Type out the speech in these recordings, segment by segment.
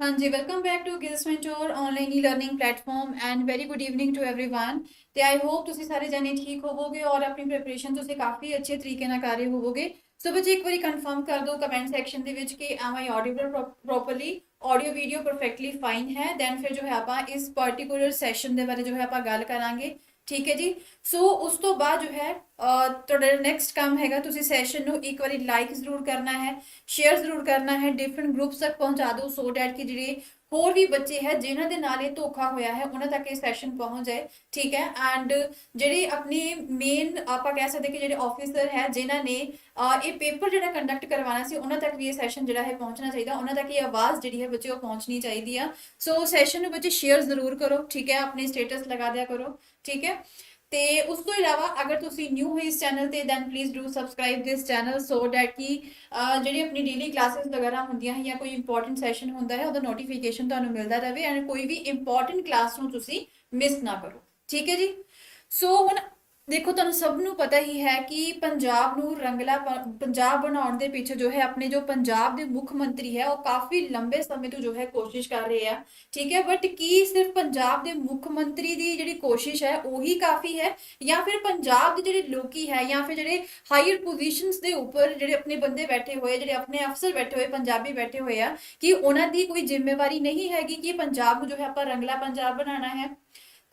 ਹਾਂਜੀ welcome back to Gills mentor online e learning platform and very good evening to everyone ਤੇ I hop ਤੁਸੀਂ ਸਾਰੇ ਜਣੇ ਠੀਕ ਹੋਵੋਗੇ ਔਰ ਆਪਣੀ ਪ੍ਰੈਪਰੇਸ਼ਨ ਤੁਸੀਂ ਕਾਫੀ ਅੱਛੇ ਤਰੀਕੇ ਨਾਲ ਕਰ ਰਹੇ ਹੋਵੋਗੇ ਸੋ ਬੱਚੇ ਇੱਕ ਵਾਰੀ ਕਨਫਰਮ ਕਰ ਦਿਓ ਕਮੈਂਟ ਸੈਕਸ਼ਨ ਦੇ ਵਿੱਚ ਕਿ am I audible properly audio video perfectly fine ਹੈ ਦੈਨ ਫਿਰ ਜੋ ਹੈ ਆਪਾਂ ਇਸ ਪਾਰਟਿਕੂਲਰ ਸੈਸ਼ਨ ਦੇ ਬਾਰੇ ਜੋ ਹੈ ਆਪਾਂ ਗੱਲ ਕਰਾਂਗੇ ਠੀਕ ਹੈ ਜੀ। ਸੋ ਉਸ ਤੋਂ ਬਾਅਦ ਜੋ ਹੈ ਤੁਹਾਡਾ ਨੈਕਸਟ ਕੰਮ ਹੈਗਾ, ਤੁਸੀਂ ਸੈਸ਼ਨ ਨੂੰ ਇੱਕ ਵਾਰੀ ਲਾਈਕ ਜ਼ਰੂਰ ਕਰਨਾ ਹੈ ਸ਼ੇਅਰ ਜ਼ਰੂਰ ਕਰਨਾ ਹੈ ਡਿਫਰੈਂਟ ਗਰੁੱਪਸ ਤੱਕ ਪਹੁੰਚਾ ਦਿਓ ਸੋ ਡੈਟ ਕਿ ਜਿਹੜੇ ਹੋਰ ਵੀ ਬੱਚੇ ਹੈ, ਜਿਨ੍ਹਾਂ ਦੇ ਨਾਲ ਇਹ ਧੋਖਾ ਹੋਇਆ ਹੈ, ਉਹਨਾਂ ਤੱਕ ਇਹ ਸੈਸ਼ਨ ਪਹੁੰਚ ਜਾਏ, ਠੀਕ ਹੈ? ਐਂਡ ਜਿਹੜੇ ਆਪਣੇ ਮੇਨ ਆਪਾਂ ਕਹਿ ਸਕਦੇ ਕਿ ਜਿਹੜੇ ਆਫੀਸਰ ਹੈ, ਜਿਨ੍ਹਾਂ ਨੇ ਇਹ ਪੇਪਰ ਜਿਹੜਾ ਕੰਡਕਟ ਕਰਵਾਉਣਾ ਸੀ, ਉਹਨਾਂ ਤੱਕ ਵੀ ਇਹ ਸੈਸ਼ਨ ਜਿਹੜਾ ਹੈ ਪਹੁੰਚਣਾ ਚਾਹੀਦਾ। ਉਹਨਾਂ ਤੱਕ ਇਹ ਆਵਾਜ਼ ਜਿਹੜੀ ਹੈ ਬੱਚੇ ਉਹ ਪਹੁੰਚਣੀ ਚਾਹੀਦੀ ਆ। ਸੋ ਸੈਸ਼ਨ ਨੂੰ ਬੱਚੇ ਸ਼ੇਅਰ ਜ਼ਰੂਰ ਕਰੋ, ਠੀਕ ਹੈ? ਆਪਣੇ ਸਟੇਟਸ ਲਗਾ ਦਿਆ ਕਰੋ, ਠੀਕ ਹੈ? ਤੇ ਉਸ ਤੋਂ ਇਲਾਵਾ ਅਗਰ ਤੁਸੀਂ ਨਿਊ ਹੋ ਇਸ ਚੈਨਲ ਤੇ then please do subscribe this channel so that ਕਿ ਜਿਹੜੀ ਆਪਣੀ ਡੇਲੀ ਕਲਾਸਿਸ ਵਗੈਰਾ ਹੁੰਦੀਆਂ ਹੈ ਜਾਂ ਕੋਈ ਇੰਪੋਰਟੈਂਟ ਸੈਸ਼ਨ ਹੁੰਦਾ ਹੈ, ਉਹਦਾ ਨੋਟੀਫਿਕੇਸ਼ਨ ਤੁਹਾਨੂੰ ਮਿਲਦਾ ਰਹੇ ਐਂਡ ਕੋਈ ਵੀ ਇੰਪੋਰਟੈਂਟ ਕਲਾਸ ਨੂੰ ਤੁਸੀਂ ਮਿਸ ਨਾ ਕਰੋ। ਠੀਕ ਹੈ ਜੀ? ਸੋ ਹੁਣ ਦੇਖੋ, ਤੁਹਾਨੂੰ ਸਭ ਨੂੰ ਪਤਾ ਹੀ ਹੈ ਕਿ ਪੰਜਾਬ ਨੂੰ ਰੰਗਲਾ ਪੰਜਾਬ ਬਣਾਉਣ ਦੇ ਪਿੱਛੇ ਜੋ ਹੈ, ਆਪਣੇ ਜੋ ਪੰਜਾਬ ਦੇ ਮੁੱਖ ਮੰਤਰੀ ਹੈ, ਉਹ ਕਾਫੀ ਲੰਬੇ ਸਮੇਂ ਤੋਂ ਜੋ ਹੈ, ਕੋਸ਼ਿਸ਼ ਕਰ ਰਹੇ ਆ। ਠੀਕ ਹੈ ਬਟ ਕੀ ਸਿਰਫ ਪੰਜਾਬ ਦੇ ਮੁੱਖ ਮੰਤਰੀ ਦੀ ਜਿਹੜੀ ਕੋਸ਼ਿਸ਼ ਹੈ, ਉਹੀ ਕਾਫੀ ਹੈ? ਜਾਂ ਫਿਰ ਪੰਜਾਬ ਦੇ ਜਿਹੜੇ ਲੋਕੀ ਹੈ, ਜਾਂ ਫਿਰ ਜਿਹੜੇ ਹਾਇਰ ਪੋਜੀਸ਼ਨਸ ਦੇ ਉੱਪਰ ਜਿਹੜੇ ਆਪਣੇ ਬੰਦੇ ਬੈਠੇ ਹੋਏ, ਜਿਹੜੇ ਆਪਣੇ ਅਫਸਰ ਬੈਠੇ ਹੋਏ, ਪੰਜਾਬੀ ਬੈਠੇ ਹੋਏ ਆ, ਕਿ ਉਹਨਾਂ ਦੀ ਕੋਈ ਜ਼ਿੰਮੇਵਾਰੀ ਨਹੀਂ ਹੈਗੀ ਕਿ ਪੰਜਾਬ ਨੂੰ ਜੋ ਹੈ, ਆਪਾਂ ਰੰਗਲਾ ਪੰਜਾਬ ਬਣਾਉਣਾ ਹੈ?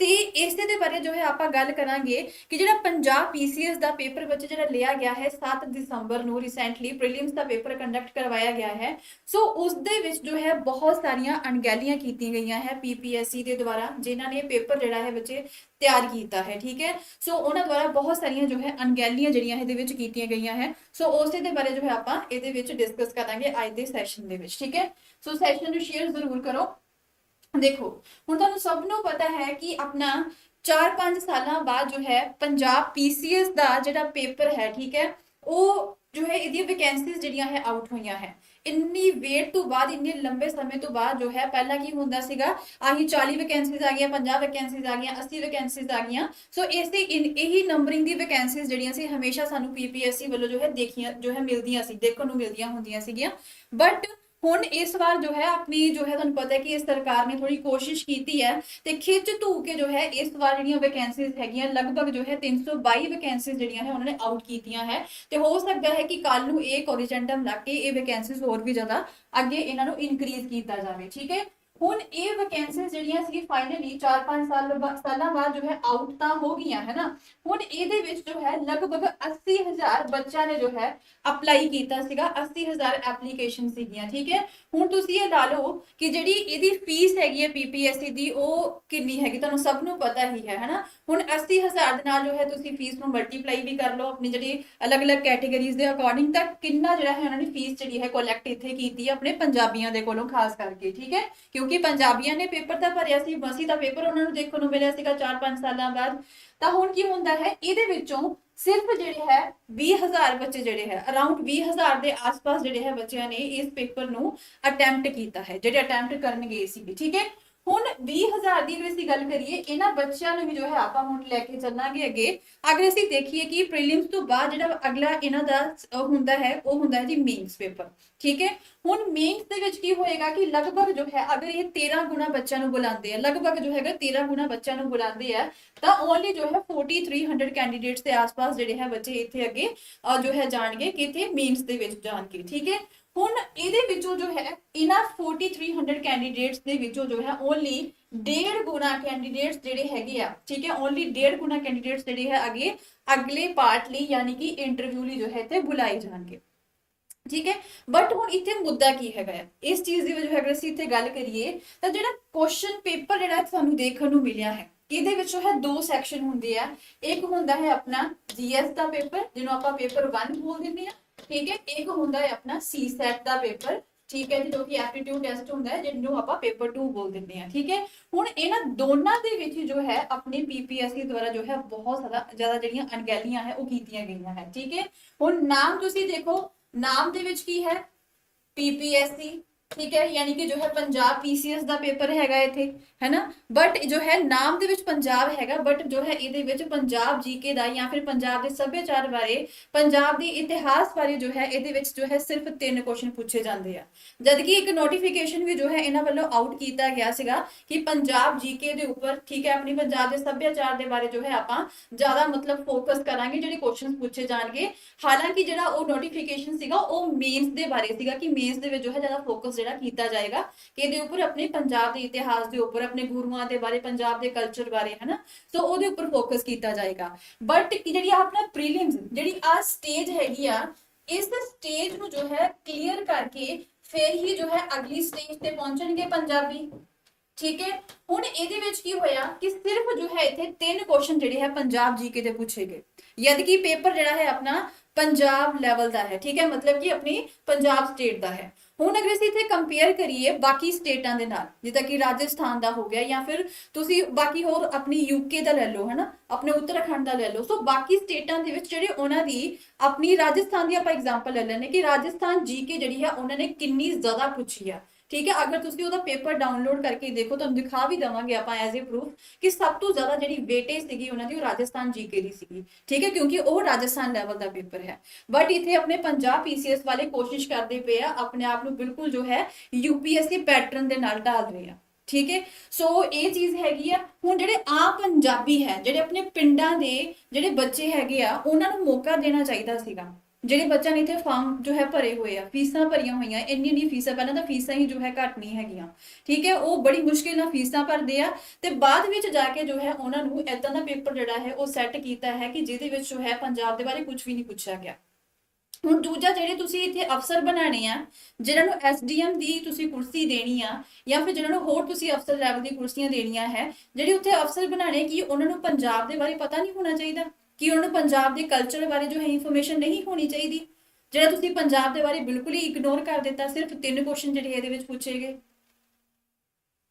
ਤੇ ਇਸੇ ਦੇ ਬਾਰੇ ਜੋ ਹੈ ਆਪਾਂ ਗੱਲ ਕਰਾਂਗੇ ਕਿ ਜਿਹੜਾ ਪੰਜਾਬ ਪੀਸੀਐਸ ਦਾ ਪੇਪਰ ਵਿੱਚ ਜਿਹੜਾ ਲਿਆ ਗਿਆ ਹੈ 7 ਦਸੰਬਰ ਨੂੰ ਰੀਸੈਂਟਲੀ ਪ੍ਰੀਲਿਮਸ ਦਾ ਪੇਪਰ ਕੰਡਕਟ ਕਰਵਾਇਆ ਗਿਆ ਹੈ। ਸੋ ਉਸ ਦੇ ਵਿੱਚ ਜੋ ਹੈ ਬਹੁਤ ਸਾਰੀਆਂ ਅਣਗਹਿਲੀਆਂ ਕੀਤੀਆਂ ਗਈਆਂ ਹੈ ਪੀਪੀਐਸਸੀ ਦੇ ਦੁਆਰਾ, ਜਿਨ੍ਹਾਂ ਨੇ ਪੇਪਰ ਜਿਹੜਾ ਹੈ ਬੱਚੇ ਤਿਆਰ ਕੀਤਾ ਹੈ, ਠੀਕ ਹੈ? ਸੋ ਉਹਨਾਂ ਦੁਆਰਾ ਬਹੁਤ ਸਾਰੀਆਂ ਜੋ ਹੈ ਅਣਗਹਿਲੀਆਂ ਜਿਹੜੀਆਂ ਇਹਦੇ ਵਿੱਚ ਕੀਤੀਆਂ ਗਈਆਂ ਹੈ। ਸੋ ਉਸ ਦੇ ਬਾਰੇ ਜੋ ਹੈ ਆਪਾਂ ਇਹਦੇ ਵਿੱਚ ਡਿਸਕਸ ਕਰਾਂਗੇ ਅੱਜ ਦੇ ਸੈਸ਼ਨ ਦੇ ਵਿੱਚ, ਠੀਕ ਹੈ? ਸੋ ਸੈਸ਼ਨ ਨੂੰ ਸ਼ੇਅਰ ਜ਼ਰੂਰ ਕਰੋ। ਦੇਖੋ, ਹੁਣ ਤੁਹਾਨੂੰ ਸਭ ਨੂੰ ਪਤਾ ਹੈ ਕਿ ਆਪਣਾ 4-5 ਸਾਲਾਂ ਬਾਅਦ ਜੋ ਹੈ, ਪੰਜਾਬ ਪੀਸੀਐਸ ਦਾ ਜਿਹੜਾ ਪੇਪਰ ਹੈ, ਠੀਕ ਹੈ, ਉਹ ਜੋ ਹੈ, ਇਹਦੀਆਂ ਵੈਕੈਂਸੀਜ਼ ਜਿਹੜੀਆਂ ਹੈ ਆਊਟ ਹੋਈਆਂ ਹੈ। ਇੰਨੀ ਵੇਟ ਤੋਂ ਬਾਅਦ, ਇੰਨੇ ਲੰਬੇ ਸਮੇਂ ਤੋਂ ਬਾਅਦ ਜੋ ਹੈ, ਪਹਿਲਾਂ ਕੀ ਹੁੰਦਾ ਸੀਗਾ, ਆਹੀ 40 ਵੈਕੈਂਸੀਜ਼ ਆ ਗਈਆਂ 50 ਵੈਕੈਂਸੀਜ਼ ਆ ਗਈਆਂ 80 ਵੈਕੈਂਸੀਜ਼ ਆ ਗਈਆਂ। ਸੋ ਇਸੇ ਇਨ- ਇਹੀ ਨੰਬਰਿੰਗ ਦੀ ਵੈਕੈਂਸੀਜ਼ ਜਿਹੜੀਆਂ ਸੀ, ਹਮੇਸ਼ਾ ਸਾਨੂੰ ਪੀਪੀਐਸਸੀ ਵੱਲੋਂ ਜੋ ਹੈ, ਦੇਖੀਆਂ, ਜੋ ਹੈ, ਮਿਲਦੀਆਂ ਸੀ, ਦੇਖਣ ਨੂੰ ਮਿਲਦੀਆਂ ਹੁੰਦੀਆਂ ਸੀਗੀਆਂ। ਬਟ ਹੁਣ ਇਸ ਵਾਰ ਜੋ ਹੈ ਆਪਣੀ ਜੋ ਹੈ ਤੁਹਾਨੂੰ ਪਤਾ ਹੈ ਕਿ ਸਰਕਾਰ ਨੇ ਥੋੜੀ ਕੋਸ਼ਿਸ਼ ਕੀਤੀ ਹੈ ਤੇ ਖਿੱਚ ਧੂ ਕੇ ਜੋ ਹੈ ਇਸ ਵਾਰ ਜਿਹੜੀਆਂ ਵੈਕੈਂਸੀਜ਼ ਹੈਗੀਆਂ, ਲਗਭਗ ਜੋ ਹੈ 322 ਵੈਕੈਂਸੀਜ਼ ਜਿਹੜੀਆਂ ਹੈ ਉਹਨਾਂ ਨੇ ਆਊਟ ਕੀਤੀਆਂ ਹੈ। ਤੇ ਹੋ ਸਕਦਾ ਹੈ ਕਿ ਕੱਲ ਨੂੰ ਇਹ ਕੋਰੀਜੈਂਡਮ ਲੱਗ ਕੇ ਇਹ ਵੈਕੈਂਸੀਜ਼ ਹੋਰ ਵੀ ਜ਼ਿਆਦਾ ਅੱਗੇ ਇਹਨਾਂ ਨੂੰ ਇਨਕਰੀਜ਼ ਕੀਤਾ ਜਾਵੇ, ਠੀਕ ਹੈ? ਹੁਣ ਇਹ ਵੈਕੈਂਸੀਜ਼ ਜਿਹੜੀਆਂ ਸੀ ਫਾਈਨਲੀ 4-5 ਸਾਲ ਸਾਲਾਂ ਬਾਅਦ ਜੋ ਹੈ ਆਊਟ ਤਾਂ ਹੋ ਗਈਆਂ, ਹੈ ਨਾ? ਹੁਣ ਇਹਦੇ ਵਿੱਚ ਜੋ ਹੈ ਲਗਭਗ 80000 ਬੱਚਿਆਂ ਨੇ ਜੋ ਹੈ ਅਪਲਾਈ ਕੀਤਾ ਸੀਗਾ 80000 ਐਪਲੀਕੇਸ਼ਨ ਸੀਗੀਆਂ, ਠੀਕ ਹੈ? ਹੁਣ ਤੁਸੀਂ ਇਹ ਲਾ ਲਓ ਕਿ ਜਿਹੜੀ ਇਹਦੀ ਫੀਸ ਹੈਗੀ ਹੈ ਪੀਪੀਐਸਸੀ ਦੀ, ਉਹ ਕਿੰਨੀ ਹੈਗੀ? ਤੁਹਾਨੂੰ ਸਭ ਨੂੰ ਪਤਾ ਹੀ ਹੈ ਨਾ? ਹੁਣ 80000 ਦੇ ਨਾਲ ਜੋ ਹੈ ਤੁਸੀਂ ਫੀਸ ਨੂੰ ਮਲਟੀਪਲਾਈ ਵੀ ਕਰ ਲਓ, ਆਪਣੀ ਜਿਹੜੀ ਅਲੱਗ-ਅਲੱਗ ਕੈਟਾਗਰੀਜ਼ ਦੇ ਅਕੋਰਡਿੰਗ ਤਾਂ ਕਿੰਨਾ ਜਿਹੜਾ ਹੈ ਉਹਨਾਂ ਨੇ ਫੀਸ ਜਿਹੜੀ ਹੈ ਕਲੈਕਟ ਇੱਥੇ ਕੀਤੀ ਹੈ, ਆਪਣੇ ਪੰਜਾਬੀਆਂ ਦੇ ਕੋਲੋਂ, ਖਾਸ ਕਰਕੇ, ਠੀਕ ਹੈ? ਕਿਉਂਕਿ ਪੰਜਾਬੀਆਂ ਨੇ ਪੇਪਰ ਤਾਂ ਭਰਿਆ ਸੀ, ਬਸੀ ਦਾ ਪੇਪਰ ਉਹਨਾਂ ਨੂੰ ਦੇਖਣ ਨੂੰ ਮਿਲਿਆ ਸੀਗਾ 4-5 ਸਾਲਾਂ ਬਾਅਦ। ਤਾਂ ਹੁਣ ਕੀ ਹੁੰਦਾ ਹੈ, ਇਹਦੇ ਵਿੱਚੋਂ ਸਿਰਫ ਜਿਹੜੇ ਹੈ 20000 ਬੱਚੇ ਜਿਹੜੇ ਹੈ ਅਰਾਊਂਡ 20000 ਦੇ ਆਸ-ਪਾਸ ਜਿਹੜੇ ਹੈ ਬੱਚਿਆਂ ਨੇ ਇਸ ਪੇਪਰ ਨੂੰ ਅਟੈਂਪਟ ਕੀਤਾ ਹੈ, ਜਿਹੜੇ ਅਟੈਂਪਟ ਕਰਨ ਗਏ ਸੀਗੇ ਠੀਕ ਹੈ? ਹੁਣ 20000 ਦੀ ਅਗਰ ਅਸੀਂ ਗੱਲ ਕਰੀਏ, ਇਹਨਾਂ ਬੱਚਿਆਂ ਨੂੰ ਵੀ ਜੋ ਹੈ ਆਪਾਂ ਹੁਣ ਲੈ ਕੇ ਚੱਲਾਂਗੇ ਅੱਗੇ। ਅਗਰ ਅਸੀਂ ਦੇਖੀਏ ਕਿ ਪ੍ਰੀਲਿਮਸ ਤੋਂ ਬਾਅਦ ਜਿਹੜਾ ਅਗਲਾ ਇਹਨਾਂ ਦਾ ਹੁੰਦਾ ਹੈ, ਉਹ ਹੁੰਦਾ ਹੈ ਜੀ ਮੇਨਸ ਪੇਪਰ ਠੀਕ ਹੈ? ਹੁਣ ਮੇਨਸ ਦੇ ਵਿੱਚ ਕੀ ਹੋਏਗਾ ਕਿ ਲਗਭਗ ਜੋ ਹੈ, ਅਗਰ ਇਹ 13 ਗੁਣਾ ਬੱਚਿਆਂ ਨੂੰ ਬੁਲਾਉਂਦੇ ਆ, ਲਗਭਗ ਜੋ ਹੈਗਾ 13 ਗੁਣਾ ਬੱਚਿਆਂ ਨੂੰ ਬੁਲਾਉਂਦੇ ਆ, ਤਾਂ ਓਨਲੀ ਜੋ ਹੈ 4300 ਕੈਂਡੀਡੇਟਸ ਦੇ ਆਸ-ਪਾਸ ਜਿਹੜੇ ਹੈ ਬੱਚੇ ਇੱਥੇ ਅੱਗੇ ਜੋ ਹੈ ਜਾਣਗੇ ਕਿ ਇੱਥੇ ਮੇਨਸ ਦੇ ਵਿੱਚ ਜਾਣਗੇ, ਠੀਕ ਹੈ? ਹੁਣ ਇਹਦੇ ਵਿੱਚੋਂ ਜੋ ਹੈ, ਇਹਨਾਂ 4300 ਕੈਂਡੀਡੇਟਸ ਦੇ ਵਿੱਚੋਂ ਜੋ ਹੈ ਓਨਲੀ ਡੇਢ ਗੁਣਾ ਕੈਂਡੀਡੇਟਸ ਜਿਹੜੇ ਹੈਗੇ ਆ, ਠੀਕ ਹੈ ਓਨਲੀ ਡੇਢ ਗੁਣਾ ਕੈਂਡੀਡੇਟਸ ਜਿਹੜੇ ਹੈ, ਅਗੇ ਅਗਲੇ ਪਾਰਟ ਲਈ ਯਾਨੀ ਕਿ ਇੰਟਰਵਿਊ ਲਈ ਜੋ ਹੈ, ਇੱਥੇ ਬੁਲਾਏ ਜਾਣਗੇ। ਠੀਕ ਹੈ ਬਟ ਹੁਣ ਇੱਥੇ ਮੁੱਦਾ ਕੀ ਹੈਗਾ ਹੈ ਇਸ ਚੀਜ਼ ਦੀ ਵਜ੍ਹਾ ਅਗਰ ਅਸੀਂ ਇੱਥੇ ਗੱਲ ਕਰੀਏ, ਤਾਂ ਜਿਹੜਾ ਕੁਐਸਚਨ ਪੇਪਰ ਜਿਹੜਾ ਤੁਹਾਨੂੰ ਦੇਖਣ ਨੂੰ ਮਿਲਿਆ ਹੈ ਇਹਦੇ ਵਿੱਚ ਹੈ? ਦੋ ਸੈਕਸ਼ਨ ਹੁੰਦੇ ਆ। ਇੱਕ ਹੁੰਦਾ ਹੈ ਆਪਣਾ ਜੀਐਸ ਦਾ ਪੇਪਰ ਜਿਹਨੂੰ ਆਪਾਂ ਪੇਪਰ 1 ਬੋਲ ਦਿੰਦੇ ਆ ਠੀਕ ਹੈ? ਇੱਕ ਹੁੰਦਾ ਹੈ ਆਪਣਾ ਸੀ ਸੈਟ ਦਾ ਪੇਪਰ, ਠੀਕ ਹੈ ਜੀ, ਜੋ ਕਿ ਐਪਟੀਟਿਊਡ ਟੈਸਟ ਹੁੰਦਾ ਹੈ, ਜਿਹਨੂੰ ਆਪਾਂ ਪੇਪਰ 2 ਬੋਲ ਦਿੰਦੇ ਆ ਠੀਕ ਹੈ? ਹੁਣ ਇਹਨਾਂ ਦੋਨਾਂ ਦੇ ਵਿੱਚ ਜੋ ਹੈ, ਆਪਣੀ ਪੀਪੀਐਸਸੀ ਦੁਆਰਾ ਜੋ ਹੈ, ਬਹੁਤ ਜ਼ਿਆਦਾ ਜ਼ਿਆਦਾ ਜਿਹੜੀਆਂ ਅਣਗਹਿਲੀਆਂ ਹੈ, ਉਹ ਕੀਤੀਆਂ ਗਈਆਂ ਹੈ, ਠੀਕ ਹੈ? ਹੁਣ ਨਾਮ ਤੁਸੀਂ ਦੇਖੋ, ਨਾਮ ਦੇ ਵਿੱਚ ਕੀ ਹੈ? ਪੀਪੀਐਸਸੀ ਠੀਕ ਹੈ, ਯਾਨੀ ਕਿ ਜੋ ਹੈ ਪੰਜਾਬ ਪੀਸੀਐਸ ਦਾ ਪੇਪਰ ਹੈਗਾ ਇੱਥੇ ਹੈ ਨਾ ਬਟ ਜੋ ਹੈ ਨਾਮ ਦੇ ਵਿੱਚ ਪੰਜਾਬ ਹੈਗਾ ਬਟ ਜੋ ਹੈ ਇਹਦੇ ਵਿੱਚ ਪੰਜਾਬ ਜੀਕੇ ਦਾ ਜਾਂ ਫਿਰ ਪੰਜਾਬ ਦੇ ਸੱਭਿਆਚਾਰ ਬਾਰੇ, ਪੰਜਾਬ ਦੇ ਇਤਿਹਾਸ ਬਾਰੇ ਜੋ ਹੈ, ਇਹਦੇ ਵਿੱਚ ਜੋ ਹੈ ਸਿਰਫ ਤਿੰਨ ਕੁਐਸਚਨ ਪੁੱਛੇ ਜਾਂਦੇ ਆ। ਜਦ ਕਿ ਇੱਕ ਨੋਟੀਫਿਕੇਸ਼ਨ ਵੀ ਜੋ ਹੈ ਇਹਨਾਂ ਵੱਲੋਂ ਆਊਟ ਕੀਤਾ ਗਿਆ ਸੀਗਾ ਕਿ ਪੰਜਾਬ ਜੀਕੇ ਦੇ ਉੱਪਰ, ਠੀਕ ਹੈ, ਆਪਣੀ ਪੰਜਾਬ ਦੇ ਸੱਭਿਆਚਾਰ ਦੇ ਬਾਰੇ ਜੋ ਹੈ ਆਪਾਂ ਜ਼ਿਆਦਾ ਮਤਲਬ ਫੋਕਸ ਕਰਾਂਗੇ, ਜਿਹੜੇ ਕੁਐਸਚਨਸ ਪੁੱਛੇ ਜਾਣਗੇ। ਹਾਲਾਂਕਿ ਜਿਹੜਾ ਉਹ ਨੋਟੀਫਿਕੇਸ਼ਨ ਸੀਗਾ, ਉਹ ਮੇਨਸ ਦੇ ਬਾਰੇ ਸੀਗਾ ਕਿ ਮੇਨਸ ਦੇ ਵਿੱਚ ਜੋ ਹੈ ਜ਼ਿਆਦਾ ਫੋਕਸ ਜਿਹੜਾ ਕੀਤਾ ਜਾਏਗਾ ਕਿ ਇਹਦੇ ਉੱਪਰ ਆਪਣੇ ਪੰਜਾਬ ਦੇ ਇਤਿਹਾਸ ਦੇ ਉੱਪਰ, ਆਪਣੇ ਗੁਰੂਆਂ ਦੇ ਬਾਰੇ, ਪੰਜਾਬ ਦੇ ਕਲਚਰ ਬਾਰੇ, ਹਨਾ? ਸੋ ਉਹਦੇ ਉੱਪਰ ਫੋਕਸ ਕੀਤਾ ਜਾਏਗਾ। ਬਟ ਜਿਹੜੀ ਆਪਣਾ ਪ੍ਰੀਲਿਮਸ ਜਿਹੜੀ ਆ ਸਟੇਜ ਹੈਗੀ ਆ, ਇਸ ਸਟੇਜ ਨੂੰ ਜੋ ਹੈ ਕਲੀਅਰ ਕਰਕੇ ਫਿਰ ਹੀ ਜੋ ਹੈ ਅਗਲੀ ਸਟੇਜ ਤੇ ਪਹੁੰਚਣਗੇ ਪੰਜਾਬੀ। ਠੀਕ ਹੈ? ਹੁਣ ਇਹਦੇ ਵਿੱਚ ਕੀ ਹੋਇਆ ਕਿ ਸਿਰਫ ਜੋ ਹੈ ਇੱਥੇ ਤਿੰਨ ਕੁਐਸਚਨ ਜਿਹੜੇ ਹੈ ਪੰਜਾਬ ਜੀਕੇ ਦੇ ਪੁੱਛੇ ਗਏ। ਯਦ ਕਿ ਪੇਪਰ ਜਿਹੜਾ ਹੈ ਆਪਣਾ ਪੰਜਾਬ ਲੈਵਲ ਦਾ ਹੈ। ਠੀਕ ਹੈ? ਮਤਲਬ ਕਿ ਆਪਣੀ ਪੰਜਾਬ ਸਟੇਟ ਦਾ ਹੈ। ਹੁਣ ਅਗਰ ਅਸੀਂ ਇੱਥੇ ਕੰਪੇਅਰ ਕਰੀਏ ਬਾਕੀ ਸਟੇਟਾਂ ਦੇ ਨਾਲ, ਜਿੱਦਾਂ ਕਿ ਰਾਜਸਥਾਨ ਦਾ ਹੋ ਗਿਆ ਜਾਂ ਫਿਰ ਤੁਸੀਂ ਬਾਕੀ ਹੋਰ ਆਪਣੀ ਯੂਕੇ ਦਾ ਲੈ ਲਓ, ਹਨਾ? ਆਪਣੇ ਉੱਤਰਾਖੰਡ ਦਾ ਲੈ ਲਓ। ਸੋ ਬਾਕੀ ਸਟੇਟਾਂ ਦੇ ਵਿੱਚ ਜਿਹੜੇ ਉਹਨਾਂ ਦੀ ਆਪਣੀ ਰਾਜਸਥਾਨ ਦੀ ਆਪਾਂ ਐਗਜ਼ਾਮਪਲ ਲੈ ਲੈਂਦੇ ਕਿ ਰਾਜਸਥਾਨ ਜੀਕੇ ਜਿਹੜੀ ਹੈ, ਉਹਨਾਂ ਨੇ ਕਿੰਨੀ ਜ਼ਿਆਦਾ ਪੁੱਛੀ ਆ। ਠੀਕ ਹੈ, ਅਗਰ ਤੁਸੀਂ ਉਹਦਾ ਪੇਪਰ ਡਾਊਨਲੋਡ ਕਰਕੇ ਦੇਖੋ, ਤੁਹਾਨੂੰ ਦਿਖਾ ਵੀ ਦਵਾਂਗੇ ਆਪਾਂ ਐਜ਼ ਅ ਪ੍ਰੂਫ ਕਿ ਸਭ ਤੋਂ ਜ਼ਿਆਦਾ ਜਿਹੜੀ ਵੇਟੇਜ ਸੀਗੀ ਉਹਨਾਂ ਦੀ ਉਹ ਰਾਜਸਥਾਨ ਜੀਕੇ ਦੀ ਸੀਗੀ। ਠੀਕ ਹੈ, ਕਿਉਂਕਿ ਉਹ ਰਾਜਸਥਾਨ ਲੈਵਲ ਦਾ ਪੇਪਰ ਹੈ। ਬਟ ਇੱਥੇ ਆਪਣੇ ਪੰਜਾਬ ਪੀਸੀਐਸ ਵਾਲੇ ਕੋਸ਼ਿਸ਼ ਕਰਦੇ ਪਏ ਆ, ਆਪਣੇ ਆਪ ਨੂੰ ਬਿਲਕੁਲ ਜੋ ਹੈ ਯੂਪੀਐਸਸੀ ਪੈਟਰਨ ਦੇ ਨਾਲ ਢਾਲ ਰਹੇ ਆ। ਠੀਕ ਹੈ ਸੋ ਇਹ ਚੀਜ਼ ਹੈਗੀ ਆ, ਹੁਣ ਜਿਹੜੇ ਆ ਪੰਜਾਬੀ ਹੈ, ਜਿਹੜੇ ਆਪਣੇ ਪਿੰਡਾਂ ਦੇ ਜਿਹੜੇ ਬੱਚੇ ਹੈਗੇ ਆ, ਉਹਨਾਂ ਨੂੰ ਮੌਕਾ ਦੇਣਾ ਚਾਹੀਦਾ ਸੀਗਾ। ਜਿਹੜੇ ਬੱਚਿਆਂ ਨੇ ਇੱਥੇ ਫਾਰਮ ਜੋ ਹੈ ਭਰੇ ਹੋਏ ਆ, ਫੀਸਾਂ ਭਰੀਆਂ ਹੋਈਆਂ, ਇੰਨੀ ਇੰਨੀ ਫੀਸਾਂ, ਪਹਿਲਾਂ ਤਾਂ ਫੀਸਾਂ ਹੀ ਜੋ ਹੈ ਘੱਟ ਨਹੀਂ ਹੈਗੀਆਂ, ਠੀਕ ਹੈ? ਉਹ ਬੜੀ ਮੁਸ਼ਕਿਲ ਨਾਲ ਫੀਸਾਂ ਭਰਦੇ ਆ ਤੇ ਬਾਅਦ ਵਿੱਚ ਜਾ ਕੇ ਜੋ ਹੈ ਉਹਨਾਂ ਨੂੰ ਇਦਾਂ ਦਾ ਪੇਪਰ ਜਿਹੜਾ ਹੈ ਉਹ ਸੈੱਟ ਕੀਤਾ ਹੈ ਕਿ ਜਿਹਦੇ ਵਿੱਚ ਜੋ ਹੈ ਪੰਜਾਬ ਦੇ ਬਾਰੇ ਕੁਝ ਵੀ ਨਹੀਂ ਪੁੱਛਿਆ ਗਿਆ। ਹੁਣ ਦੂਜਾ ਜਿਹੜੇ ਤੁਸੀਂ ਇੱਥੇ ਅਫਸਰ ਬਣਾਣੇ ਆ, ਜਿਹਨਾਂ ਨੂੰ ਐਸਡੀਐਮ ਦੀ ਤੁਸੀਂ ਕੁਰਸੀ ਦੇਣੀ ਆ ਜਾਂ ਫਿਰ ਜਿਹਨਾਂ ਨੂੰ ਹੋਰ ਤੁਸੀਂ ਅਫਸਰ ਲੈਵਲ ਦੀ ਕੁਰਸੀਆਂ ਦੇਣੀਆਂ ਹੈ, ਜਿਹੜੇ ਉੱਥੇ ਅਫਸਰ ਬਣਾਣੇ ਕੀ ਉਹਨਾਂ ਨੂੰ ਪੰਜਾਬ ਦੇ ਬਾਰੇ ਪਤਾ ਨਹੀਂ ਹੋਣਾ ਚਾਹੀਦਾ? ਕਿ ਉਹਨਾਂ ਨੂੰ ਪੰਜਾਬ ਦੇ ਕਲਚਰ ਬਾਰੇ ਜੋ ਹੈ ਇਨਫੋਰਮੇਸ਼ਨ ਨਹੀਂ ਹੋਣੀ ਚਾਹੀਦੀ। ਜਿਹੜਾ ਤੁਸੀਂ ਪੰਜਾਬ ਦੇ ਬਾਰੇ ਬਿਲਕੁਲ ਹੀ ਇਗਨੋਰ ਕਰ ਦਿੱਤਾ, ਸਿਰਫ ਤਿੰਨ ਕੁਐਸਚਨ ਜਿਹੜੇ ਇਹਦੇ ਵਿੱਚ ਪੁੱਛੇ ਗਏ।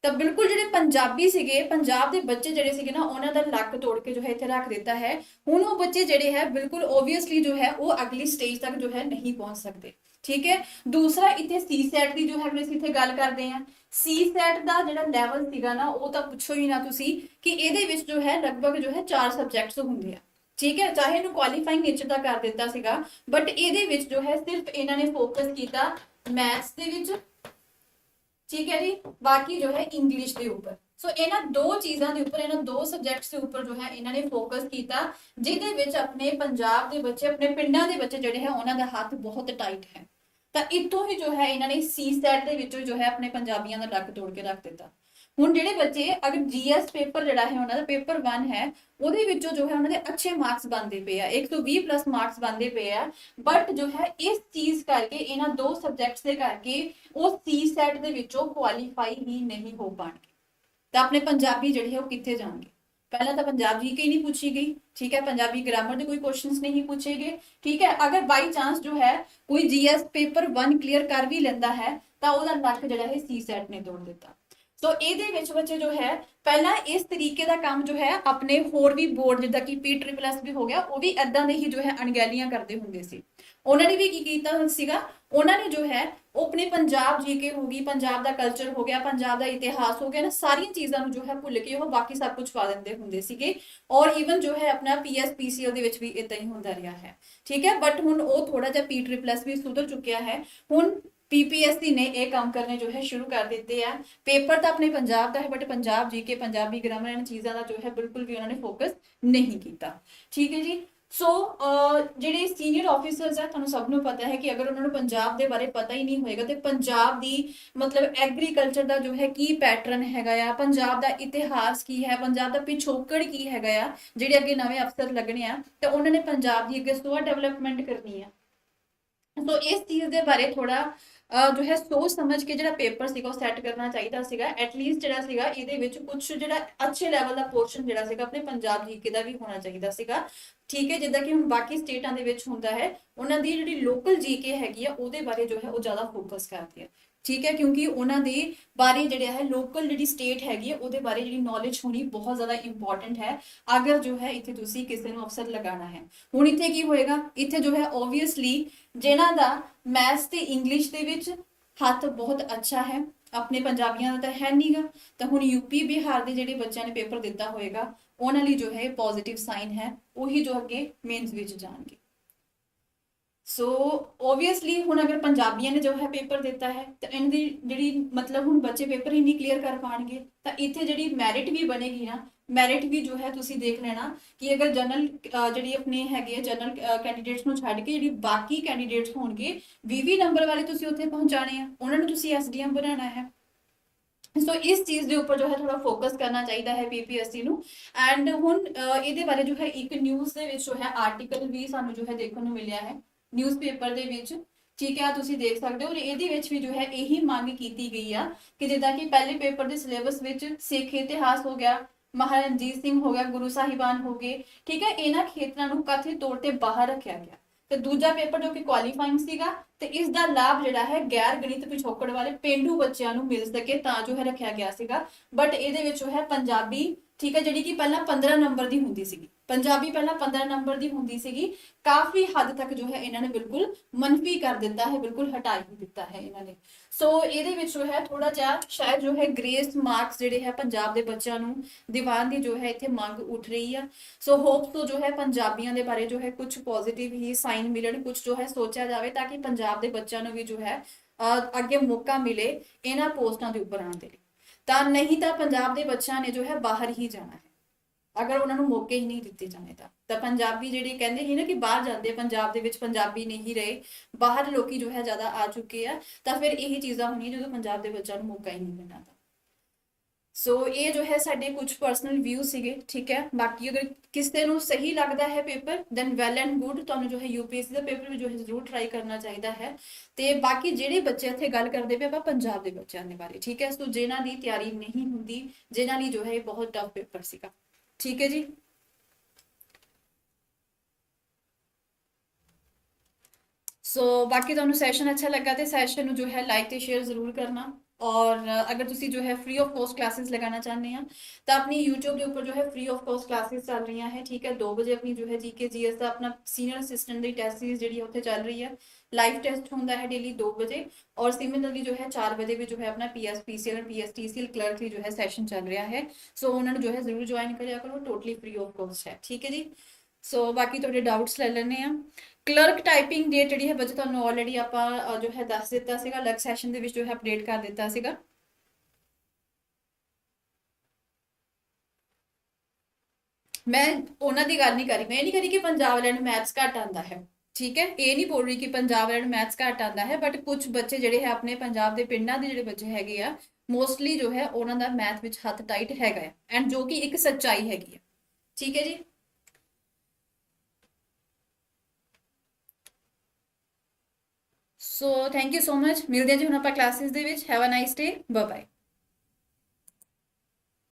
ਤਾਂ ਬਿਲਕੁਲ ਜਿਹੜੇ ਪੰਜਾਬੀ ਸੀਗੇ, ਪੰਜਾਬ ਦੇ ਬੱਚੇ ਜਿਹੜੇ ਸੀਗੇ ਨਾ, ਉਹਨਾਂ ਦਾ ਲੱਕ ਤੋੜ ਕੇ ਜੋ ਹੈ ਇੱਥੇ ਰੱਖ ਦਿੱਤਾ ਹੈ। ਹੁਣ ਉਹ ਬੱਚੇ ਜਿਹੜੇ ਹੈ, ਬਿਲਕੁਲ ਓਬਵੀਅਸਲੀ ਜੋ ਹੈ, ਉਹ ਅਗਲੀ ਸਟੇਜ ਤੱਕ ਜੋ ਹੈ ਨਹੀਂ ਪਹੁੰਚ ਸਕਦੇ। ਠੀਕ ਹੈ? ਦੂਸਰਾ, ਇੱਥੇ ਸੀ ਸੈਟ ਦੀ ਜੋ ਹੈ ਅਸੀਂ ਇੱਥੇ ਗੱਲ ਕਰਦੇ ਹਾਂ। ਸੀ ਸੈਟ ਦਾ ਜਿਹੜਾ ਲੈਵਲ ਸੀਗਾ ਨਾ, ਉਹ ਤਾਂ ਪੁੱਛੋ ਹੀ ਨਾ ਤੁਸੀਂ ਕਿ ਇਹਦੇ ਵਿੱਚ ਜੋ ਹੈ ਲਗਭਗ ਜੋ ਹੈ ਚਾਰ ਸਬਜੈਕਟਸ ਹੁੰਦੇ ਆ। ਠੀਕ ਹੈ, ਚਾਹੇ ਇਹਨੂੰ ਕੁਆਲੀਫਾਈਂਗ ਨੇਚਰ ਦਾ ਕਰ ਦਿੱਤਾ ਸੀਗਾ ਬਟ ਇਹਦੇ ਵਿੱਚ ਜੋ ਹੈ ਸਿਰਫ ਇਹਨਾਂ ਨੇ ਫੋਕਸ ਕੀਤਾ ਮੈਥਸ ਦੇ ਵਿੱਚ। ਠੀਕ ਹੈ ਜੀ, ਬਾਕੀ ਜੋ ਹੈ ਇੰਗਲਿਸ਼ ਦੇ ਉੱਪਰ। ਸੋ ਇਹਨਾਂ ਦੋ ਚੀਜ਼ਾਂ ਦੇ ਉੱਪਰ, ਇਹਨਾਂ ਦੋ ਸਬਜੈਕਟਸ ਦੇ ਉੱਪਰ ਜੋ ਹੈ ਇਹਨਾਂ ਨੇ ਫੋਕਸ ਕੀਤਾ, ਜਿਹਦੇ ਵਿੱਚ ਆਪਣੇ ਪੰਜਾਬ ਦੇ ਬੱਚੇ, ਆਪਣੇ ਪਿੰਡਾਂ ਦੇ ਬੱਚੇ ਜਿਹੜੇ ਹੈ, ਉਹਨਾਂ ਦਾ ਹੱਥ ਬਹੁਤ ਟਾਈਟ ਹੈ। ਤਾਂ ਇਤੋਂ ਹੀ ਜੋ ਹੈ ਇਹਨਾਂ ਨੇ ਸੀ ਸੈਟ ਦੇ ਵਿੱਚੋਂ ਜੋ ਹੈ ਆਪਣੇ ਪੰਜਾਬੀਆਂ ਦਾ ਲੱਕ ਤੋੜ ਕੇ ਰੱਖ ਦਿੱਤਾ। ਹੁਣ ਜਿਹੜੇ ਬੱਚੇ, ਅਗਰ ਜੀਐਸ ਪੇਪਰ ਜਿਹੜਾ ਹੈ ਉਹਨਾਂ ਦਾ ਪੇਪਰ 1 ਹੈ, ਉਹਦੇ ਵਿੱਚੋਂ ਜੋ ਹੈ ਉਹਨਾਂ ਦੇ ਅੱਛੇ ਮਾਰਕਸ ਬਣਦੇ ਪਏ ਆ। 120 ਪਲੱਸ ਮਾਰਕਸ ਬਣਦੇ ਪਏ ਆ। ਬਟ ਜੋ ਹੈ ਇਸ ਚੀਜ਼ ਕਰਕੇ, ਇਹਨਾਂ ਦੋ ਸਬਜੈਕਟਸ ਦੇ ਕਰਕੇ, ਉਹ ਸੀ ਸੈਟ ਦੇ ਵਿੱਚੋਂ ਕੁਆਲੀਫਾਈ ਹੀ ਨਹੀਂ ਹੋ ਪਾਣਗੇ। ਤਾਂ ਆਪਣੇ ਪੰਜਾਬੀ ਜਿਹੜੇ ਹੈ ਉਹ ਕਿੱਥੇ ਜਾਣਗੇ? ਪਹਿਲਾਂ ਤਾਂ ਪੰਜਾਬ ਜੀ ਹੀ ਨਹੀਂ ਪੁੱਛੀ ਗਈ। ਠੀਕ ਹੈ, ਪੰਜਾਬੀ ਗ੍ਰਾਮਰ ਦੇ ਕੋਈ ਕੁਐਸਚਨਸ ਨਹੀਂ ਪੁੱਛੇ ਗਏ। ਠੀਕ ਹੈ, ਅਗਰ ਬਾਈ ਚਾਂਸ ਜੋ ਹੈ ਕੋਈ ਜੀਐਸ ਪੇਪਰ 1 ਕਲੀਅਰ ਕਰ ਵੀ ਲੈਂਦਾ ਹੈ, ਤਾਂ ਉਹਦਾ ਲੱਕ ਜਿਹੜਾ ਹੈ ਸੀ ਸੈਟ ਨੇ ਤੋੜ ਦਿੱਤਾ। ਸੋ ਇਹਦੇ ਵਿੱਚ ਬੱਚੇ ਜੋ ਹੈ, ਪਹਿਲਾਂ ਇਸ ਤਰੀਕੇ ਦਾ ਕੰਮ ਜੋ ਹੈ, ਆਪਣੇ ਹੋਰ ਵੀ ਬੋਰਡ ਜਿੱਦਾਂ ਕਿ ਪੀ ਟ੍ਰਿਪਲ ਐਸ ਵੀ ਹੋ ਗਿਆ, ਉਹ ਵੀ ਐਦਾਂ ਦੇ ਹੀ ਜੋ ਹੈ ਅਣਗਹਿਲੀਆਂ ਕਰਦੇ ਹੁੰਦੇ ਸੀ। ਉਹਨਾਂ ਨੇ ਵੀ ਕੀ ਕੀਤਾ ਸੀਗਾ, ਉਹਨਾਂ ਨੇ ਜੋ ਹੈ, ਉਹ ਆਪਣੇ ਪੰਜਾਬ ਜੀਕੇ ਹੋ ਗਈ, ਪੰਜਾਬ ਦਾ ਕਲਚਰ ਹੋ ਗਿਆ, ਪੰਜਾਬ ਦਾ ਇਤਿਹਾਸ ਹੋ ਗਿਆ, ਨਾ ਸਾਰੀਆਂ ਚੀਜ਼ਾਂ ਨੂੰ ਜੋ ਹੈ ਭੁੱਲ ਕੇ ਉਹ ਬਾਕੀ ਸਭ ਕੁਝ ਪਾ ਦਿੰਦੇ ਹੁੰਦੇ ਸੀਗੇ। ਔਰ ਈਵਨ ਜੋ ਹੈ ਆਪਣਾ ਪੀਐਸਪੀਸੀਐਲ ਦੇ ਵਿੱਚ ਵੀ ਇਦਾਂ ਹੀ ਹੁੰਦਾ ਰਿਹਾ ਹੈ। ਠੀਕ ਹੈ ਬਟ ਹੁਣ ਉਹ ਥੋੜਾ ਜਿਹਾ ਪੀ ਟ੍ਰਿਪਲ ਐਸ ਵੀ ਸੁਧਰ ਚੁੱਕਿਆ ਹੈ। ਹੁਣ ਪੀਪੀਐਸਸੀ ਨੇ ਇਹ ਕੰਮ ਕਰਨੇ ਜੋ ਹੈ ਸ਼ੁਰੂ ਕਰ ਦਿੱਤੇ ਆ। ਪੇਪਰ ਤਾਂ ਆਪਣੇ ਪੰਜਾਬ ਦਾ ਹੈ but Punjab GK Punjabi grammar ਇਹਨਾਂ ਚੀਜ਼ਾਂ ਦਾ ਜੋ ਹੈ ਬਿਲਕੁਲ ਵੀ ਉਹਨਾਂ ਨੇ ਫੋਕਸ ਨਹੀਂ ਕੀਤਾ। ਠੀਕ ਹੈ ਜੀ? ਸੋ ਜਿਹੜੇ ਸੀਨੀਅਰ ਆਫੀਸਰਸ ਆ, ਤੁਹਾਨੂੰ ਸਭ ਨੂੰ ਪਤਾ ਹੈ ਕਿ ਅਗਰ ਉਹਨਾਂ ਨੂੰ ਪੰਜਾਬ ਦੇ ਬਾਰੇ ਪਤਾ ਹੀ ਨਹੀਂ ਹੋਏਗਾ, ਤੇ ਪੰਜਾਬ ਦੀ ਮਤਲਬ ਐਗਰੀਕਲਚਰ ਦਾ ਜੋ ਹੈ ਕੀ ਪੈਟਰਨ ਹੈਗਾ ਆ? ਪੰਜਾਬ ਦਾ ਇਤਿਹਾਸ ਕੀ ਹੈ? ਪੰਜਾਬ ਦਾ ਪਿਛੋਕੜ ਕੀ ਹੈਗਾ ਆ? ਜਿਹੜੇ ਅੱਗੇ ਨਵੇਂ ਅਫਸਰ ਲੱਗਣੇ ਆ, ਤੇ ਉਹਨਾਂ ਨੇ ਪੰਜਾਬ ਦੀ ਅੱਗੇ ਸੋਆ ਡਿਵੈਲਪਮੈਂਟ ਕਰਨੀ ਆ। ਸੋ ਇਸ ਚੀਜ਼ ਦੇ ਬਾਰੇ ਥੋੜਾ ਜੋ ਹੈ ਸੋਚ ਸਮਝ ਕੇ ਜਿਹੜਾ ਪੇਪਰ ਸੀਗਾ ਉਹ ਸੈੱਟ ਕਰਨਾ ਚਾਹੀਦਾ ਸੀਗਾ ਐਟਲੀਸਟ ਜਿਹੜਾ ਸੀਗਾ ਇਹਦੇ ਵਿੱਚ ਕੁਝ ਜਿਹੜਾ ਅੱਛੇ ਲੈਵਲ ਦਾ ਪੋਰਸ਼ਨ ਜਿਹੜਾ ਸੀਗਾ ਆਪਣੇ ਪੰਜਾਬ ਜੀਕੇ ਦਾ ਵੀ ਹੋਣਾ ਚਾਹੀਦਾ ਸੀਗਾ। ਠੀਕ ਹੈ, ਜਿੱਦਾਂ ਕਿ ਹੁਣ ਬਾਕੀ ਸਟੇਟਾਂ ਦੇ ਵਿੱਚ ਹੁੰਦਾ ਹੈ, ਉਹਨਾਂ ਦੀ ਜਿਹੜੀ ਲੋਕਲ ਜੀਕੇ ਹੈਗੀ ਆ, ਉਹਦੇ ਬਾਰੇ ਜੋ ਹੈ ਉਹ ਜ਼ਿਆਦਾ ਫੋਕਸ ਕਰਦੀ ਹੈ। ਠੀਕ ਹੈ, ਕਿਉਂਕਿ ਉਹਨਾਂ ਦੇ ਬਾਰੇ ਜਿਹੜਾ ਹੈ ਲੋਕਲ ਜਿਹੜੀ ਸਟੇਟ ਹੈਗੀ ਹੈ, ਉਹਦੇ ਬਾਰੇ ਜਿਹੜੀ ਨੌਲੇਜ ਹੋਣੀ ਬਹੁਤ ਜ਼ਿਆਦਾ ਇੰਪੋਰਟੈਂਟ ਹੈ। ਅਗਰ ਜੋ ਹੈ, ਇੱਥੇ ਤੁਸੀਂ ਕਿਸੇ ਨੂੰ ਅਫਸਰ ਲਗਾਉਣਾ ਹੈ। ਹੁਣ ਇੱਥੇ ਕੀ ਹੋਏਗਾ? ਇੱਥੇ ਜੋ ਹੈ ਓਬਵੀਅਸਲੀ ਜਿਨ੍ਹਾਂ ਦਾ ਮੈਥਸ ਤੇ ਇੰਗਲਿਸ਼ ਦੇ ਵਿੱਚ ਹੱਥ ਬਹੁਤ ਅੱਛਾ ਹੈ, ਆਪਣੇ ਪੰਜਾਬੀਆਂ ਦਾ ਤਾਂ ਹੈ ਨਹੀਂਗਾ ਤਾਂ ਹੁਣ ਯੂਪੀ ਬਿਹਾਰ ਦੇ ਜਿਹੜੇ ਬੱਚਿਆਂ ਨੇ ਪੇਪਰ ਦਿੱਤਾ ਹੋਏਗਾ, ਉਹਨਾਂ ਲਈ ਜੋ ਹੈ ਪੋਜ਼ਿਟਿਵ ਸਾਈਨ ਹੈ, ਉਹੀ ਜੋ ਅੱਗੇ ਮੇਨਸ ਵਿੱਚ ਜਾਣਗੇ। ਸੋ ਓਬਵੀਅਸਲੀ ਹੁਣ ਅਗਰ ਪੰਜਾਬੀਆਂ ਨੇ ਜੋ ਹੈ ਪੇਪਰ ਦਿੱਤਾ ਹੈ, ਤਾਂ ਇਹਨਾਂ ਦੀ ਜਿਹੜੀ ਮਤਲਬ ਹੁਣ ਬੱਚੇ ਪੇਪਰ ਹੀ ਨਹੀਂ ਕਲੀਅਰ ਕਰ ਪਾਣਗੇ, ਤਾਂ ਇੱਥੇ ਜਿਹੜੀ ਮੈਰਿਟ ਵੀ ਬਣੇਗੀ ਨਾ ਮੈਰਿਟ ਵੀ ਜੋ ਹੈ ਤੁਸੀਂ ਦੇਖ ਲੈਣਾ ਕਿ ਅਗਰ ਜਨਰਲ ਜਿਹੜੀ ਆਪਣੇ ਹੈਗੇ ਜਨਰਲ ਕੈਂਡੀਡੇਟਸ ਨੂੰ ਛੱਡ ਕੇ ਜਿਹੜੀ ਬਾਕੀ ਕੈਂਡੀਡੇਟਸ ਹੋਣਗੇ 20 ਨੰਬਰ ਵਾਲੇ ਤੁਸੀਂ ਉੱਥੇ ਪਹੁੰਚਾਣੇ ਆ, ਉਹਨਾਂ ਨੂੰ ਤੁਸੀਂ ਐਸਡੀਐਮ ਬਣਾਉਣਾ ਹੈ। ਸੋ ਇਸ ਚੀਜ਼ ਦੇ ਉੱਪਰ ਜੋ ਹੈ ਥੋੜਾ ਫੋਕਸ ਕਰਨਾ ਚਾਹੀਦਾ ਹੈ ਪੀਪੀਐਸਸੀ ਨੂੰ। ਐਂਡ ਹੁਣ ਇਹਦੇ ਬਾਰੇ ਜੋ ਹੈ ਇੱਕ ਨਿਊਜ਼ ਦੇ ਵਿੱਚ ਜੋ ਹੈ ਆਰਟੀਕਲ ਵੀ ਸਾਨੂੰ ਜੋ ਹੈ ਦੇਖਣ ਨੂੰ ਮਿਲਿਆ ਹੈ। ਨਿਊਜ਼ਪੇਪਰ ਦੇ ਵਿੱਚ, ਠੀਕ ਹੈ, ਤੁਸੀਂ ਦੇਖ ਸਕਦੇ ਹੋ। ਔਰ ਇਹਦੇ ਵਿੱਚ ਵੀ ਜੋ ਹੈ, ਇਹੀ ਮੰਗ ਕੀਤੀ ਗਈ ਆ ਕਿ ਜਿੱਦਾਂ ਕਿ ਪਹਿਲੇ ਪੇਪਰ ਦੇ ਸਿਲੇਬਸ ਵਿੱਚ ਸਿੱਖ ਇਤਿਹਾਸ ਹੋ ਗਿਆ ਮਹਾਰਾਜਾ ਰਣਜੀਤ ਸਿੰਘ ਹੋ ਗਿਆ, ਗੁਰੂ ਸਾਹਿਬਾਨ ਹੋ ਗਏ, ਠੀਕ ਹੈ, ਇਹਨਾਂ ਖੇਤਰਾਂ ਨੂੰ ਕਥਿਤ ਤੌਰ ਤੇ ਬਾਹਰ ਰੱਖਿਆ ਗਿਆ। ਤੇ ਦੂਜਾ ਪੇਪਰ ਜੋ ਕਿ ਕੁਆਲੀਫਾਈਂਗ ਸੀਗਾ, ਤੇ ਇਸ ਦਾ ਲਾਭ ਜਿਹੜਾ ਹੈ, ਗੈਰ ਗਣਿਤ ਪਿਛੋਕੜ ਵਾਲੇ ਪਿੰਡੂ ਬੱਚਿਆਂ ਨੂੰ ਮਿਲ ਸਕੇ ਤਾਂ ਜੋ ਹੈ, ਰੱਖਿਆ ਗਿਆ ਸੀਗਾ। ਬਟ ਇਹਦੇ ਵਿੱਚ ਜੋ ਹੈ, ਪੰਜਾਬੀ, ਠੀਕ ਹੈ, ਜਿਹੜੀ ਕਿ ਪਹਿਲਾਂ 15 ਨੰਬਰ ਦੀ ਹੁੰਦੀ ਸੀਗੀ। ਪੰਜਾਬੀ ਪਹਿਲਾਂ 15 ਨੰਬਰ ਦੀ ਹੁੰਦੀ ਸੀਗੀ ਕਾਫੀ ਹੱਦ ਤੱਕ ਜੋ ਹੈ ਇਹਨਾਂ ਨੇ ਬਿਲਕੁਲ ਮੰਨਫੀ ਕਰ ਦਿੱਤਾ ਹੈ ਬਿਲਕੁਲ ਹਟਾ ਹੀ ਦਿੱਤਾ ਹੈ ਇਹਨਾਂ ਨੇ। ਸੋ ਇਹਦੇ ਵਿੱਚ ਜੋ ਹੈ ਥੋੜਾ ਜਿਹਾ ਸ਼ਾਇਦ ਜੋ ਹੈ ਗ੍ਰੇਸ ਮਾਰਕਸ ਜਿਹੜੇ ਹੈ ਪੰਜਾਬ ਦੇ ਬੱਚਿਆਂ ਨੂੰ ਦੀਵਾਨ ਦੀ ਜੋ ਹੈ ਇੱਥੇ ਮੰਗ ਉੱਠ ਰਹੀ ਆ। ਸੋ ਹੋਪ ਤੋਂ ਜੋ ਹੈ ਪੰਜਾਬੀਆਂ ਦੇ ਬਾਰੇ ਜੋ ਹੈ ਕੁਝ ਪੋਜ਼ਿਟਿਵ ਹੀ ਸਾਈਨ ਮਿਲਣ ਕੁਝ ਜੋ ਹੈ ਸੋਚਿਆ ਜਾਵੇ ਤਾਂ ਕਿ ਪੰਜਾਬ ਦੇ ਬੱਚਿਆਂ ਨੂੰ ਵੀ ਜੋ ਹੈ ਅਹ, ਅੱਗੇ ਮੌਕਾ ਮਿਲੇ ਇਹਨਾਂ ਪੋਸਟਾਂ ਦੇ ਉੱਪਰ ਆਉਣ ਦੇ ਲਈ। ਤਾਂ ਨਹੀਂ ਤਾਂ ਪੰਜਾਬ ਦੇ ਬੱਚਿਆਂ ਨੇ ਜੋ ਹੈ ਬਾਹਰ ਹੀ ਜਾਣਾ ਹੈ। ਅਗਰ ਉਹਨਾਂ ਨੂੰ ਮੌਕੇ ਹੀ ਨਹੀਂ ਦਿੱਤੇ ਜਾਣੇ ਤਾਂ। ਤਾਂ ਪੰਜਾਬੀ ਜਿਹੜੇ ਕਹਿੰਦੇ ਸੀ ਨਾ ਕਿ ਬਾਹਰ ਜਾਂਦੇ ਪੰਜਾਬ ਦੇ ਵਿੱਚ ਪੰਜਾਬੀ ਨਹੀਂ ਰਹੇ, ਬਾਹਰ ਲੋਕੀ ਜੋ ਹੈ ਜ਼ਿਆਦਾ ਆ ਚੁੱਕੇ ਆ, ਤਾਂ ਫਿਰ ਇਹੀ ਚੀਜ਼ਾਂ ਹੋਣੀਆਂ ਜਦੋਂ ਪੰਜਾਬ ਦੇ ਬੱਚਿਆਂ ਨੂੰ ਮੌਕਾ ਹੀ ਨਹੀਂ ਮਿਲਣਾ ਤਾਂ। ਸੋ ਇਹ ਜੋ ਹੈ ਸਾਡੇ ਕੁਝ ਪਰਸਨਲ ਵਿਊ ਸੀਗੇ, ਠੀਕ ਹੈ? ਬਾਕੀ ਅਗਰ ਕਿਸੇ ਨੂੰ ਸਹੀ ਲੱਗਦਾ ਹੈ paper then well and good ਤੁਹਾਨੂੰ ਜੋ ਹੈ ਯੂਪੀਐਸਸੀ ਦਾ ਪੇਪਰ ਵੀ ਜੋ ਹੈ ਜ਼ਰੂਰ ਟਰਾਈ ਕਰਨਾ ਚਾਹੀਦਾ ਹੈ। ਤੇ ਬਾਕੀ ਜਿਹੜੇ ਬੱਚੇ ਇੱਥੇ ਗੱਲ ਕਰਦੇ ਪਏ ਆਪਾਂ ਪੰਜਾਬ ਦੇ ਬੱਚਿਆਂ ਦੇ ਬਾਰੇ, ਠੀਕ ਹੈ? ਸੋ ਜਿਨ੍ਹਾਂ ਦੀ ਤਿਆਰੀ ਨਹੀਂ ਹੁੰਦੀ, ਜਿਨ੍ਹਾਂ ਲਈ ਜੋ ਹੈ ਬਹੁਤ ਟਫ ਪੇਪਰ ਸੀਗਾ। ਠੀਕ ਹੈ ਜੀ। ਸੋ ਬਾਕੀ ਤੁਹਾਨੂੰ ਸੈਸ਼ਨ ਅੱਛਾ ਲੱਗਾ ਤੇ ਸੈਸ਼ਨ ਨੂੰ ਜੋ ਹੈ ਲਾਈਕ ਤੇ ਸ਼ੇਅਰ ਜ਼ਰੂਰ ਕਰਨਾ। ਔਰ ਅਗਰ ਤੁਸੀਂ ਜੋ ਹੈ ਫ੍ਰੀ ਆਫ ਕੋਸਟ ਕਲਾਸਿਸ ਲਗਾਉਣਾ ਚਾਹੁੰਦੇ ਆ, ਤਾਂ ਆਪਣੀ YouTube ਦੇ ਉੱਪਰ ਜੋ ਹੈ ਫ੍ਰੀ ਆਫ ਕੋਸਟ ਕਲਾਸਿਸ ਚੱਲ ਰਹੀਆਂ ਹੈ, ਠੀਕ ਹੈ 2 ਵਜੇ ਆਪਣੀ ਜੋ ਹੈ ਜੀਕੇ ਜੀਐਸ ਦਾ ਆਪਣਾ ਸੀਨੀਅਰ ਅਸਿਸਟੈਂਟ ਦੀ ਟੈਸਟ ਸੀਰੀਜ਼ ਜਿਹੜੀ ਉੱਥੇ ਚੱਲ ਰਹੀ ਹੈ ਲਾਈਵ ਟੈਸਟ ਹੁੰਦਾ ਹੈ ਡੇਲੀ 2 ਵਜੇ ਔਰ ਸਿਮਿਲਰਲੀ ਜੋ ਹੈ 4 ਵਜੇ ਵੀ ਜੋ ਹੈ ਆਪਣਾ ਪੀਐਸ ਪੀਸੀਐਲ ਪੀਐਸਟੀਸੀਐਲ ਕਲਰਕ ਲਈ ਜੋ ਹੈ ਸੈਸ਼ਨ ਚੱਲ ਰਿਹਾ ਹੈ, ਸੋ ਉਹਨਾਂ ਨੂੰ ਜੋ ਹੈ ਜ਼ਰੂਰ ਜੁਆਇਨ ਕਰਿਆ ਕਰੋ ਟੋਟਲੀ ਫ੍ਰੀ ਆਫ ਕੋਸਟ ਹੈ, ਠੀਕ ਹੈ ਜੀ। ਸੋ ਬਾਕੀ ਤੁਹਾਡੇ ਡਾਊਟਸ ਲੈ ਲੈਣੇ ਆ ਕਲਰਕ ਟਾਈਪਿੰਗ ਡੇਟ ਜਿਹੜੀ ਹੈ ਬੱਚੇ ਤੁਹਾਨੂੰ ਆਲਰੇਡੀ ਆਪਾਂ ਜੋ ਹੈ ਦੱਸ ਦਿੱਤਾ ਸੀਗਾ, ਅਲੱਗ ਸੈਸ਼ਨ ਦੇ ਵਿੱਚ ਜੋ ਹੈ ਅਪਡੇਟ ਕਰ ਦਿੱਤਾ ਸੀਗਾ। ਮੈਂ ਉਹਨਾਂ ਦੀ ਗੱਲ ਨਹੀਂ ਕਰੀ ਮੈਂ ਇਹ ਨਹੀਂ ਕਰੀ ਕਿ ਪੰਜਾਬ ਵਾਲਿਆਂ ਨੂੰ ਮੈਥਸ ਘੱਟ ਆਉਂਦਾ ਹੈ। ਠੀਕ ਹੈ? ਇਹ ਨਹੀਂ ਬੋਲ ਰਹੀ ਕਿ ਪੰਜਾਬ ਵਾਲਿਆਂ ਨੂੰ ਮੈਥਸ ਘੱਟ ਆਉਂਦਾ ਹੈ ਬਟ ਕੁਝ ਬੱਚੇ ਜਿਹੜੇ ਹੈ ਆਪਣੇ ਪੰਜਾਬ ਦੇ ਪਿੰਡਾਂ ਦੇ ਜਿਹੜੇ ਬੱਚੇ ਹੈਗੇ ਆ ਮੋਸਟਲੀ ਜੋ ਹੈ ਉਹਨਾਂ ਦਾ ਮੈਥ ਵਿੱਚ ਹੱਥ ਟਾਈਟ ਹੈਗਾ ਹੈ ਐਂਡ ਜੋ ਕਿ ਇੱਕ ਸੱਚਾਈ ਹੈਗੀ ਹੈ। ਠੀਕ ਹੈ ਜੀ? So thank you so much ਮਿਲਦੇ ਹਾਂ ਜੀ ਹੁਣ ਆਪਾਂ ਕਲਾਸਿਸ ਦੇ ਵਿੱਚ have a nice day bye bye